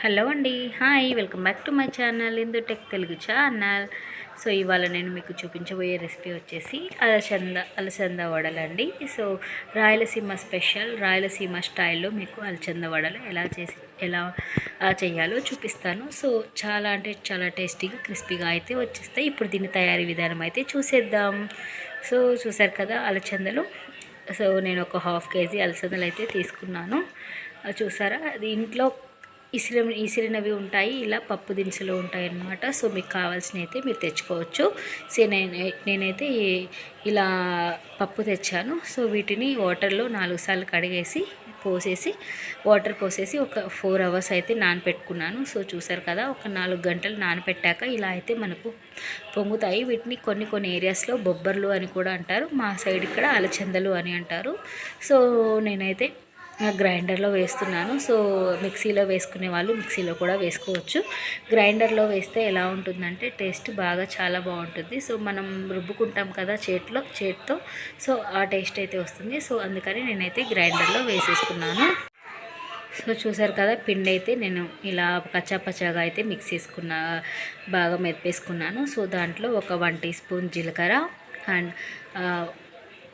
Hello అండి. Hi welcome back to my channel Indu tech Telugu channel. So ఇవాళ నేను మీకు చూపించబోయే రెసిపీ వచ్చేసి అలసంద అలసంద వడలండి సో రాయలసీమ స్పెషల్ రాయలసీమ స్టైల్లో మీకు అలసంద వడలు ఎలా చేసి ఎలా చేయాలో చూపిస్తాను. సో చాలా అంటే చాలా టేస్టీగా క్రిస్పీగా అయితే వచ్చేస్తాయి. ఇప్పుడు దీని తయారీ విధానం అయితే చూసేద్దాం. సో చూసారు కదా అలచందలు సో నేను ఒక హాఫ్ కేజీ అలసందలు అయితే తీసుకున్నాను. చూసారా? అది ఇంట్లో ఇసిరి ఇసిరినవి ఉంటాయి ఇలా పప్పు దినుసులు ఉంటాయి అన్నమాట సో మీకు కావాల్సినవి అయితే మీరు తెచ్చుకోవచ్చు. సో నేనైతే ఇలా పప్పు తెచ్చాను. సో వీటిని వాటర్లో నాలుగు సార్లు కడిగేసి పోసేసి వాటర్ పోసేసి ఒక ఫోర్ అవర్స్ అయితే నానపెట్టుకున్నాను. సో చూసారు కదా ఒక నాలుగు గంటలు నానపెట్టాక ఇలా అయితే మనకు పొంగుతాయి. వీటిని కొన్ని కొన్ని ఏరియాస్లో బొబ్బర్లు అని కూడా అంటారు. మా సైడ్ ఇక్కడ అలచందలు అని అంటారు. సో నేనైతే గ్రైండర్లో వేస్తున్నాను. సో మిక్సీలో వేసుకునే వాళ్ళు మిక్సీలో కూడా వేసుకోవచ్చు. గ్రైండర్లో వేస్తే ఎలా ఉంటుందంటే టేస్ట్ బాగా చాలా బాగుంటుంది. సో మనం రుబ్బుకుంటాం కదా చేతిలో చేతితో. సో ఆ టేస్ట్ అయితే వస్తుంది. సో అందుకని నేనైతే గ్రైండర్లో వేసేసుకున్నాను. సో చూసారు కదా పిండి అయితే నేను ఇలా కచ్చాపచ్చాగా అయితే మిక్స్ చేసుకున్న బాగా మెదిపేసుకున్నాను. సో దాంట్లో ఒక వన్ టీ స్పూన్ జీలకర్ర అండ్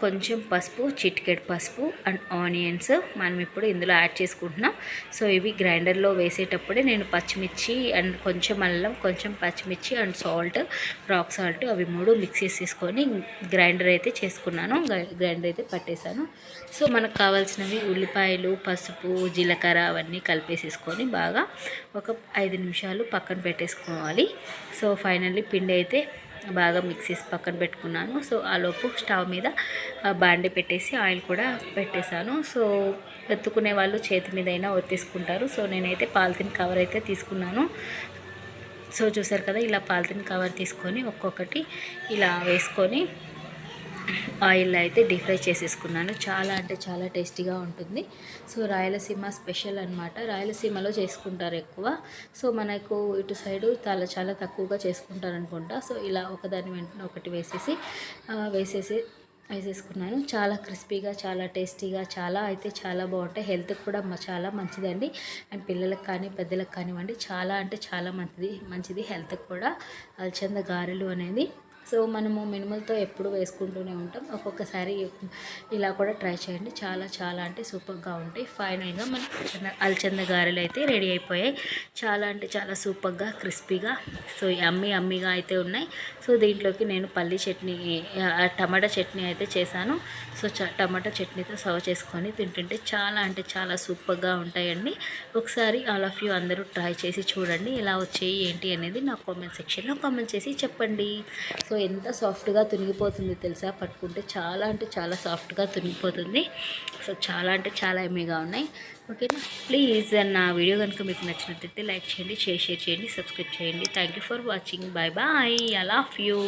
కొంచెం పసుపు చిటికెట్ పసుపు అండ్ ఆనియన్స్ మనం ఇప్పుడు ఇందులో యాడ్ చేసుకుంటున్నాం. సో ఇవి గ్రైండర్లో వేసేటప్పుడే నేను పచ్చిమిర్చి అండ్ కొంచెం అల్లం కొంచెం పచ్చిమిర్చి అండ్ సాల్ట్ రాక్ సాల్ట్ అవి మూడు మిక్స్ చేసేసుకొని గ్రైండర్ అయితే చేసుకున్నాను. గ్రైండర్ అయితే పట్టేశాను. సో మనకు కావాల్సినవి ఉల్లిపాయలు పసుపు జీలకర్ర అవన్నీ కలిపేసేసుకొని బాగా ఒక ఐదు నిమిషాలు పక్కన పెట్టేసుకోవాలి. సో ఫైనల్లీ పిండి అయితే బాగా మిక్సీస్ పక్కన పెట్టుకున్నాను. సో ఆ లోపు స్టవ్ మీద బాండి పెట్టేసి ఆయిల్ కూడా పెట్టేశాను. సో ఎత్తుకునే వాళ్ళు చేతి మీద అయినా ఒత్తేసుకుంటారు. సో నేనైతే పాలిథిన్ కవర్ అయితే తీసుకున్నాను. సో చూసారు కదా ఇలా పాలిథిన్ కవర్ తీసుకొని ఒక్కొక్కటి ఇలా వేసుకొని ఆయిల్ అయితే డీప్ ఫ్రై చేసేసుకున్నాను. చాలా అంటే చాలా టేస్టీగా ఉంటుంది. సో రాయలసీమ స్పెషల్ అనమాట రాయలసీమలో చేసుకుంటారు ఎక్కువ. సో మనకు ఇటు సైడు చాలా చాలా తక్కువగా చేసుకుంటారు అనుకుంటా. సో ఇలా ఒకదాని వెంటనే ఒకటి వేసేసి వేసేసి వేసేసుకున్నాను. చాలా క్రిస్పీగా చాలా టేస్టీగా చాలా అయితే చాలా బాగుంటాయి. హెల్త్కి కూడా చాలా మంచిదండి. అండ్ పిల్లలకు కానీ పెద్దలకు కానివ్వండి చాలా అంటే చాలా మంచిది మంచిది హెల్త్కి కూడా. అల్చంద గారెలు అనేది సో మనము మినుములతో ఎప్పుడు వేసుకుంటూనే ఉంటాం. ఒక్కొక్కసారి ఇలా కూడా ట్రై చేయండి. చాలా చాలా అంటే సూపర్గా ఉంటాయి. ఫైనల్గా మన అలచంద గారెలు అయితే రెడీ అయిపోయాయి. చాలా అంటే చాలా సూపర్గా క్రిస్పీగా సో అమ్మి అమ్మిగా అయితే ఉన్నాయి. సో దీంట్లోకి నేను పల్లి చట్నీ టమాటా చట్నీ అయితే చేశాను. సో చ టమాటా చట్నీతో సర్వ్ చేసుకొని తింటుంటే చాలా అంటే చాలా సూపర్గా ఉంటాయండి. ఒకసారి ఆల్ ఆఫ్ యూ అందరూ ట్రై చేసి చూడండి. ఎలా వచ్చాయి ఏంటి అనేది నా కామెంట్ సెక్షన్లో కామెంట్ చేసి చెప్పండి. సో సో ఎంత సాఫ్ట్గా తునిగిపోతుంది తెలుసా? పట్టుకుంటే చాలా అంటే చాలా సాఫ్ట్గా తునిగిపోతుంది. సో చాలా అంటే చాలా ఎమ్మీగా ఉన్నాయి. ఓకేనా? ప్లీజ్ నా వీడియో కనుక మీకు నచ్చినట్లయితే లైక్ చేయండి షేర్ షేర్ చేయండి సబ్స్క్రైబ్ చేయండి. Thank you for watching. Bye bye. I love you.